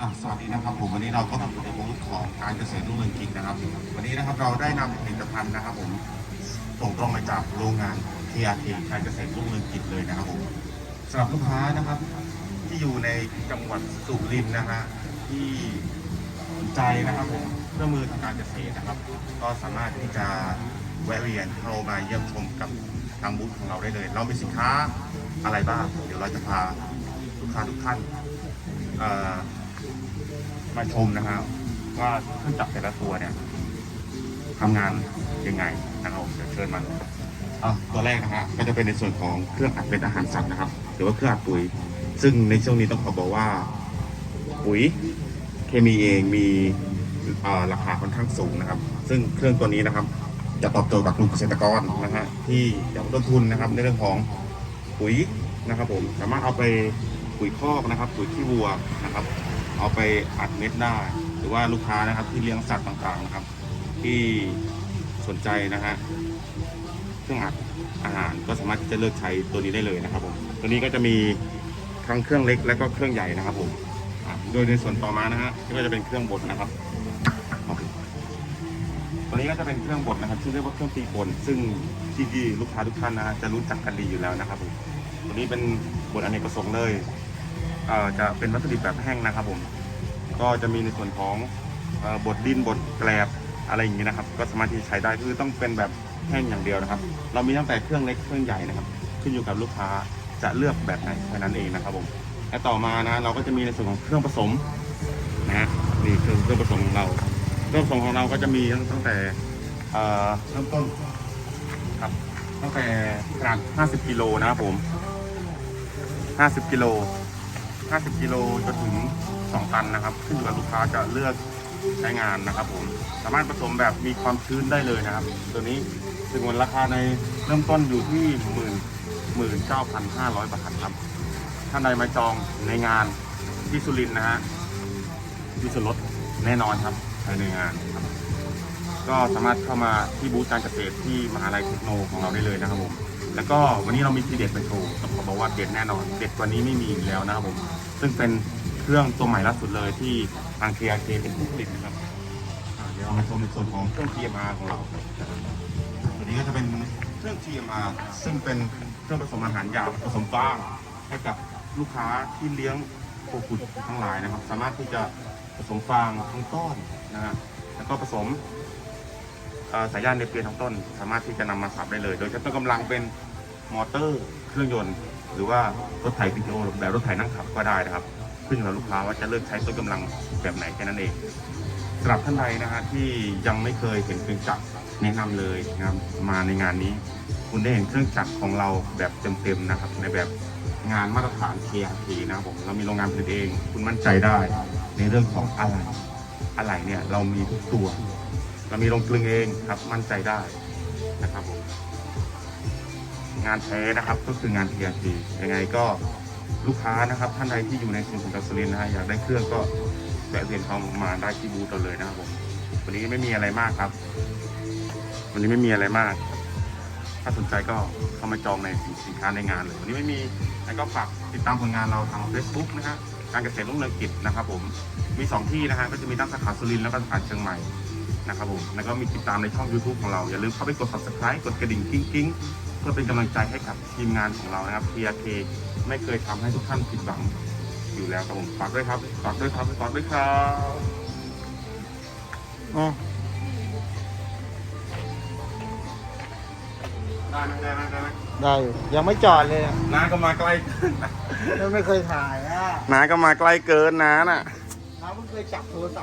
อะสวัสดีนะครับผมวันนี้เราก็มาอยู่ในบูธของการเกษตรรุ่งเรืองกินนะครับ วันนี้นะครับเราได้นำผลิตภัณฑ์นะครับผมส่งตรงมาจากโรงงาน TRT การเกษตรรุ่งเรืองกินเลยนะครับผมสำหรับลูกค้านะครับ ที่อยู่ในจังหวัดสุรินทร์นะฮะที่สนใจนะครับผมเครื่องมือทางการเกษตรนะครับ ก็สามารถที่จะแวะเวียนเข้ามาเยี่ยมชมกับทางบูธของเราได้เลย เรามีสินค้าอะไรบ้าง เดี๋ยวเราจะพาลูกค้าทุกท่าน มาชมนะครับว่าเครื่องจักรแต่ละตัวเนี่ยทำงานยังไงนะครับเดี๋ยวเชิญมาตัวแรกนะฮะก็จะเป็นในส่วนของเครื่องอัดเป็นอาหารสัตว์นะครับ หรือว่าเครื่องอัดปุ๋ย ซึ่งในช่วงนี้ต้องขอบอกว่าปุ๋ยเคมีเองมีราคาค่อนข้างสูงนะครับ ซึ่งเครื่องตัวนี้นะครับ จะตอบโจทย์กับกลุ่มเกษตรกรนะฮะที่อยากลดต้นทุนนะครับ ในเรื่องของปุ๋ยนะครับผมสามารถเอาไป ปุ๋ยคอกนะครับปุ๋ยขี้วัวนะครับ เอาไปอัดเม็ดได้ หรือว่าลูกค้านะครับที่เลี้ยงสัตว์ต่างๆนะครับ ที่สนใจนะฮะเครื่องอัดอาหารก็สามารถที่จะเลือกใช้ตัวนี้ได้เลยนะครับผมตัวนี้ก็จะมีทั้งเครื่องเล็กและก็เครื่องใหญ่นะครับผมโดยในส่วนต่อมานะฮะก็จะเป็นเครื่องบดนะครับตัวนี้ก็จะเป็นเครื่องบดนะครับที่เรียกว่าเครื่องตีป่นซึ่งที่ลูกค้าทุกท่านนะฮะจะรู้จักกันดีอยู่แล้วนะครับผมตัวนี้เป็นบดอเนกประสงค์เลย จะเป็นวัตถุดิบแบบแห้งนะครับผม ก็จะมีในส่วนของอบดดินบดแกลบอะไรอย่างนี้นะครับ ก็สามารถที่ใช้ได้คือต้องเป็นแบบแห้งอย่างเดียวนะครับ เรามีตั้งแต่เครื่องเล็กเครื่องใหญ่นะครับ ขึ้นอยู่กับลูกค้าจะเลือกแบบไหนแค่นั้นเองนะครับผมและต่อมานะเราก็จะมีในส่วนของเครื่องผสมนะฮะนี่คือเครื่องผสมของเราเครื่องผสมของเราก็จะมีตั้งแต่เอ่เริ่มต้นครับตั้งแต่ขนาด 50 กิโลนะครับผม 50 กิโล 50กิโลจนถึง 2 ตันนะครับ ขึ้นอยู่กับลูกค้าจะเลือกใช้งานนะครับผม สามารถผสมแบบมีความชื้นได้เลยนะครับ ตัวนี้ถึงวนราคาในเริ่มต้นอยู่ที่หมื่นหมื่นเก้าพันห้าร้อยบาทครับ ท่านใดมาจองในงานที่สุรินนะฮะมีส่วนลดแน่นอนครับภายในงานครับ ก็สามารถเข้ามาที่บูธการเกษตรที่มหาลัยเทคโนของเราได้เลยนะครับผม แล้วก็วันนี้เรามีทีเด็ดมาโชว์ต้องบอกว่าเด็ดแน่นอน เด็ดกว่านี้ไม่มีอีกแล้วนะครับผม ซึ่งเป็นเครื่องตัวใหม่ล่าสุดเลยที่ทาง KRK เป็นผู้ผลิตนะครับอ่าเดี๋ยวเรามาชมในส่วนของเครื่อง TMR ของเรานะครับตัวนี้ก็จะเป็นเครื่อง TMR ซึ่งเป็นเครื่องผสมอาหารยาบผสมฟางให้กับลูกค้าที่เลี้ยงโคขุดทั้งหลายนะครับ สามารถที่จะผสมฟางทั้งต้นนะฮะแล้วก็ผสมเอ่อสายยางในเปลี่ยทั้งต้น สามารถที่จะนำมาสับได้เลย โดยใช้ต้นกำลังเป็น มอเตอร์ เครื่องยนต์ หรือว่ารถไถปิโอแบบรถไถนั่งขับก็ได้นะครับขึ้นอยู่กับลูกค้าว่าจะเลือกใช้ต้นกำลังแบบไหนแค่นั้นเองสำหรับท่านใดนะฮะที่ยังไม่เคยเห็นเครื่องจักรแนะนำเลยนะครับมาในงานนี้ คุณได้เห็นเครื่องจักรของเราแบบเต็มๆนะครับ ในแบบงานมาตรฐาน KRT นะครับผมเรามีโรงงานผลิตเอง คุณมั่นใจได้ในเรื่องของอะไรอะไรเนี่ยเรามีทุกตัว เรามีโรงกลึงเองครับมั่นใจได้นะครับผม งานแท้นะครับ ก็คืองาน TRT ยังไงก็ลูกค้านะครับ ท่านใดที่อยู่ในศูนย์ของดัสลินนะฮะอยากได้เครื่องก็แวะเวียนเข้ามาได้ที่บูธเราเลยนะครับผมวันนี้ไม่มีอะไรมากครับ วันนี้ไม่มีอะไรมาก ถ้าสนใจก็เข้ามาจองในสินค้าในงานเลยวันนี้ไม่มีแล้วก็ฝากติดตามผลงานเราทาง Facebook นะฮะการเกษตรรุ่งเรืองกิจนะครับผมมีสองที่นะฮะก็จะมีทั้งสาขาสุรินทร์แล้วก็สาขาเชียงใหม่นะครับผมแล้วก็มีติดตามในช่อง YouTube ของเรา อย่าลืมเข้าไปกด subscribe กดกระดิ่งกิ้งกิ้ง พื่อเป็นกำลังใจให้กับทีมงานของเรานะครับ PRK ไม่เคยทำให้ทุกท่านผิดหวังอยู่แล้วครับผมฝากด้วยครับฝากด้วยครับฝากด้วยครับอ๋อได้ไหมได้ไหมได้ไหมได้อยู่ยังไม่จอดเลยอะน้าก็มาใกล้ยังไม่เคยถ่ายอะน้าก็มาใกล้เกินน้าน่ะ น้าเพิ่งเคยจับโทรศัพท์